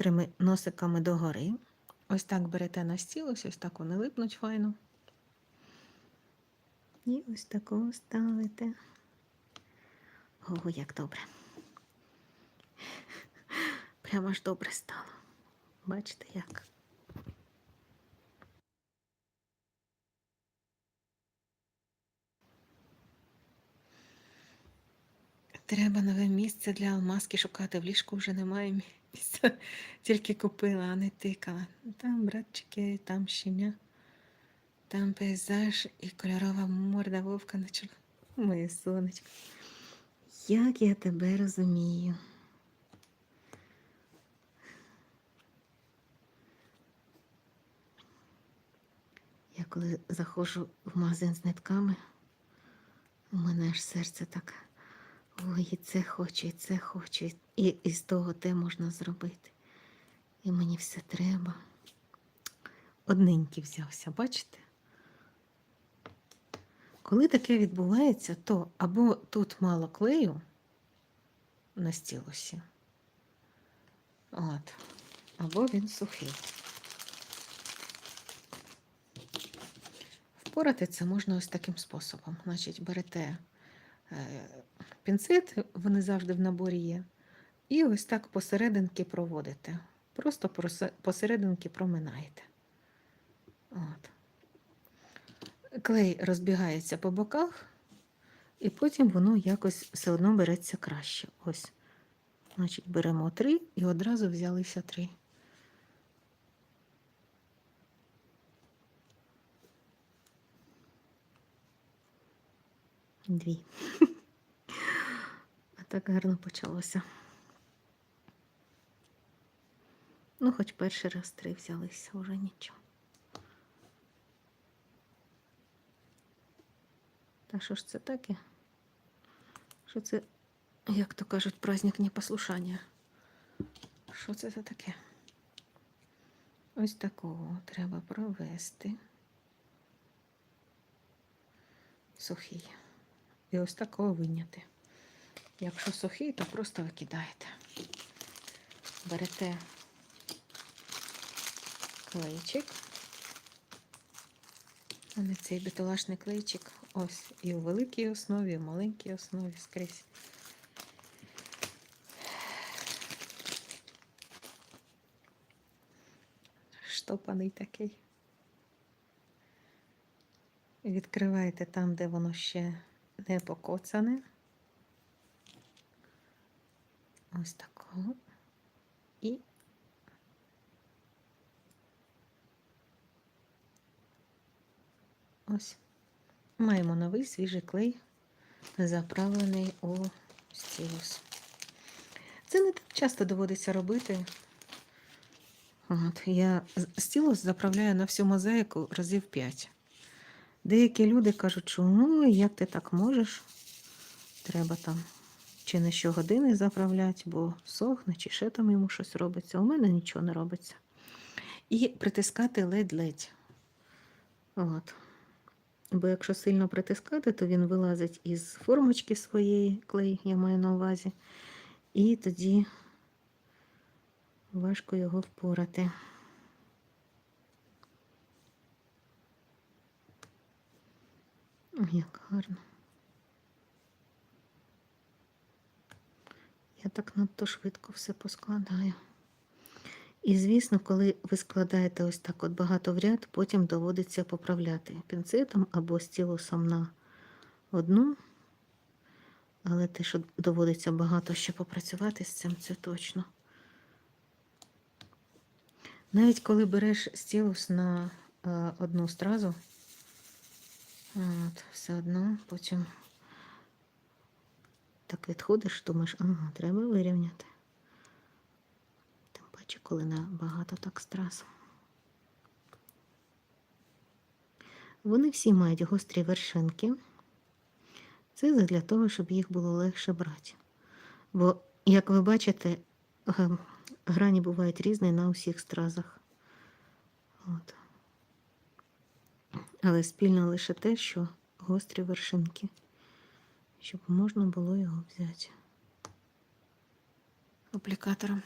трими носиками догори. Ось так берете на стіл, ось, ось так вони липнуть файно. І ось такого ставите. Ого, як добре. Прямо аж добре стало. Бачите, як? Треба нове місце для алмазки шукати. В ліжку вже немає місця. Тільки купила, а не тикала. Там братчики, там щеня, там пейзаж і кольорова морда вовка на чоло. Моє сонечко. Як я тебе розумію. Я коли заходжу в магазин з нитками, у мене аж серце так. Ой, і це хочу, це хочу, і, і, з того те можна зробити. І мені все треба. Одненький взявся, бачите? Коли таке відбувається, то або тут мало клею на стілусі, от, або він сухий. Впорати це можна ось таким способом. Значить, берете е, пінцет, вони завжди в наборі є, і ось так посерединки проводите. Просто посерединки проминаєте. От. Клей розбігається по боках, і потім воно якось все одно береться краще. Ось. Значить, беремо три і одразу взялися три. Дві. Так гарно почалося. Ну, хоч перший раз три взялися, вже нічого. Та що ж це таке? Що це, як то кажуть, праздник непослушання? Що це за таке? Ось такого треба провести. Сухий. І ось такого виняти. Якщо сухий, то просто викидаєте. Берете клейчик. А цей бетолашний клейчик. Ось і у великій основі, і в маленькій основі скрізь. Штопаний такий. Відкриваєте там, де воно ще не покоцане. Ось такого. І ось. Маємо новий свіжий клей, заправлений у стілус. Це не так часто доводиться робити. От, я стілус заправляю на всю мозаїку разів 5. Деякі люди кажуть, що як ти так можеш? Треба там чи не щогодини заправляти, бо сохне, чи ще там йому щось робиться. У мене нічого не робиться. І притискати ледь-ледь. От. Бо якщо сильно притискати, то він вилазить із формочки своєї, клей, я маю на увазі, і тоді важко його впорати. Як гарно. Я так надто швидко все поскладаю. І, звісно, коли ви складаєте ось так от багато в ряд, потім доводиться поправляти пінцетом або стілусом на одну. Але те, що доводиться багато ще попрацювати з цим, це точно. Навіть коли береш стілус на е, одну стразу, от, все одно потім так відходиш, думаєш, ага, треба вирівняти. Тим паче, коли на багато так страз. Вони всі мають гострі вершинки. Це для того, щоб їх було легше брати. Бо, як ви бачите, грані бувають різні на усіх стразах. От. Але спільно лише те, що гострі вершинки, щоб можна було його взяти аплікатором.